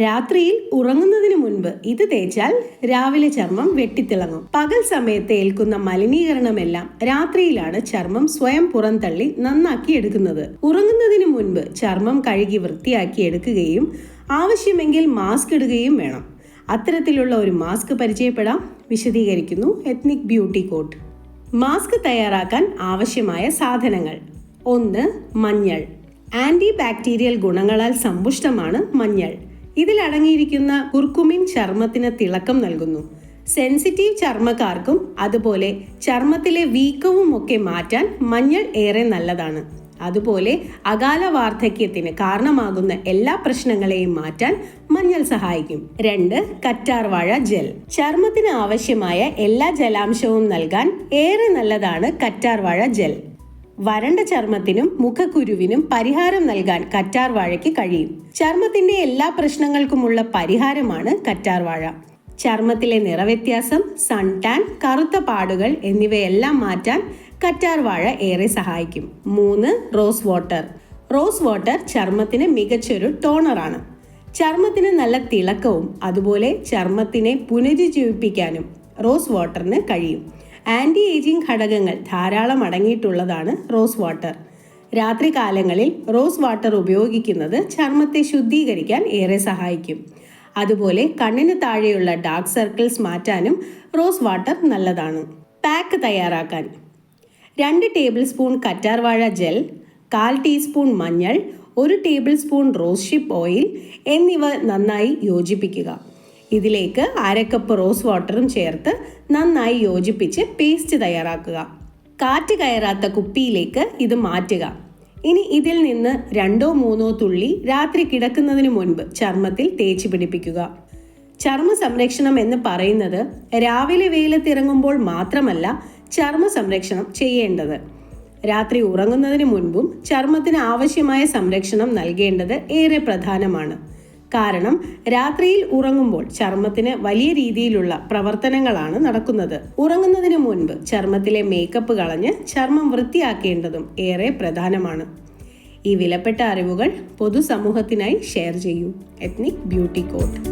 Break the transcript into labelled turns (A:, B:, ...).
A: രാത്രിയിൽ ഉറങ്ങുന്നതിന് മുൻപ് ഇത് തേച്ചാൽ രാവിലെ ചർമ്മം വെട്ടിത്തിളങ്ങും. പകൽ സമയത്ത് ഏൽക്കുന്ന മലിനീകരണമെല്ലാം രാത്രിയിലാണ് ചർമ്മം സ്വയം പുറന്തള്ളി നന്നാക്കി എടുക്കുന്നത്. ഉറങ്ങുന്നതിന് മുൻപ് ചർമ്മം കഴുകി വൃത്തിയാക്കി എടുക്കുകയും ആവശ്യമെങ്കിൽ മാസ്ക് ഇടുകയും വേണം. അത്തരത്തിലുള്ള ഒരു മാസ്ക് പരിചയപ്പെടാം. വിശദീകരിക്കുന്നു എത്നിക് ബ്യൂട്ടി കോട്ട്. മാസ്ക് തയ്യാറാക്കാൻ ആവശ്യമായ സാധനങ്ങൾ. ഒന്ന് മഞ്ഞൾ. ആന്റി ബാക്ടീരിയൽ ഗുണങ്ങളാൽ സമ്പുഷ്ടമാണ് മഞ്ഞൾ. ഇതിൽ അടങ്ങിയിരിക്കുന്ന കുർക്കുമിൻ ചർമ്മത്തിന് തിളക്കം നൽകുന്നു. സെൻസിറ്റീവ് ചർമ്മക്കാർക്കും അതുപോലെ ചർമ്മത്തിലെ വീക്കവും ഒക്കെ മാറ്റാൻ മഞ്ഞൾ ഏറെ നല്ലതാണ്. അതുപോലെ അകാല വാർദ്ധക്യത്തിന് കാരണമാകുന്ന എല്ലാ പ്രശ്നങ്ങളെയും മാറ്റാൻ മഞ്ഞൾ സഹായിക്കും. രണ്ട് കറ്റാർവാഴ ജെൽ. ചർമ്മത്തിന് ആവശ്യമായ എല്ലാ ജലാംശവും നൽകാൻ ഏറെ നല്ലതാണ് കറ്റാർവാഴ ജെൽ. വരണ്ട ചർമ്മത്തിനും മുഖക്കുരുവിനും പരിഹാരം നൽകാൻ കറ്റാർ വാഴയ്ക്ക് കഴിയും. ചർമ്മത്തിന്റെ എല്ലാ പ്രശ്നങ്ങൾക്കുമുള്ള പരിഹാരമാണ് കറ്റാർ വാഴ ചർമ്മത്തിലെ നിറവ്യത്യാസം സൺ ടാൻ കറുത്ത പാടുകൾ എന്നിവയെല്ലാം മാറ്റാൻ കറ്റാർ വാഴ ഏറെ സഹായിക്കും. മൂന്ന് റോസ് വാട്ടർ. റോസ് വാട്ടർ ചർമ്മത്തിന് മികച്ചൊരു ടോണറാണ് ചർമ്മത്തിന് നല്ല തിളക്കവും അതുപോലെ ചർമ്മത്തിനെ പുനരുജ്ജീവിപ്പിക്കാനും റോസ് വാട്ടറിന് കഴിയും. ആന്റി ഏജിംഗ് ഘടകങ്ങൾ ധാരാളം അടങ്ങിയിട്ടുള്ളതാണ് റോസ് വാട്ടർ. രാത്രി കാലങ്ങളിൽ റോസ് വാട്ടർ ഉപയോഗിക്കുന്നത് ചർമ്മത്തെ ശുദ്ധീകരിക്കാൻ ഏറെ സഹായിക്കും. അതുപോലെ കണ്ണിന് താഴെയുള്ള ഡാർക്ക് സർക്കിൾസ് മാറ്റാനും റോസ് വാട്ടർ നല്ലതാണ്. പാക്ക് തയ്യാറാക്കാൻ. രണ്ട് ടേബിൾ സ്പൂൺ കറ്റാർവാഴ ജെൽ കാൽ ടീസ്പൂൺ മഞ്ഞൾ ഒരു tablespoon rosehip oil എന്നിവ നന്നായി യോജിപ്പിക്കുക. ഇതിലേക്ക് അരക്കപ്പ് റോസ് വാട്ടറും ചേർത്ത് നന്നായി യോജിപ്പിച്ച് പേസ്റ്റ് തയ്യാറാക്കുക. കാറ്റ് കയറാത്ത കുപ്പിയിലേക്ക് ഇത് മാറ്റുക. ഇനി ഇതിൽ നിന്ന് രണ്ടോ മൂന്നോ തുള്ളി രാത്രി കിടക്കുന്നതിന് മുൻപ് ചർമ്മത്തിൽ തേച്ച് പിടിപ്പിക്കുക. ചർമ്മ സംരക്ഷണം എന്ന് പറയുന്നത് രാവിലെ വെയിലത്തിറങ്ങുമ്പോൾ മാത്രമല്ല ചർമ്മ സംരക്ഷണം ചെയ്യേണ്ടത്. രാത്രി ഉറങ്ങുന്നതിന് മുൻപും ചർമ്മത്തിന് ആവശ്യമായ സംരക്ഷണം നൽകേണ്ടത് ഏറെ പ്രധാനമാണ്. കാരണം രാത്രിയിൽ ഉറങ്ങുമ്പോൾ ചർമ്മത്തിന് വലിയ രീതിയിലുള്ള പ്രവർത്തനങ്ങളാണ് നടക്കുന്നത്. ഉറങ്ങുന്നതിന് മുൻപ് ചർമ്മത്തിലെ മേക്കപ്പ് കളഞ്ഞ് ചർമ്മം വൃത്തിയാക്കേണ്ടതും ഏറെ പ്രധാനമാണ്. ഈ വിലപ്പെട്ട അറിവുകൾ പൊതുസമൂഹത്തിനായി ഷെയർ ചെയ്യൂ. Ethnic beauty code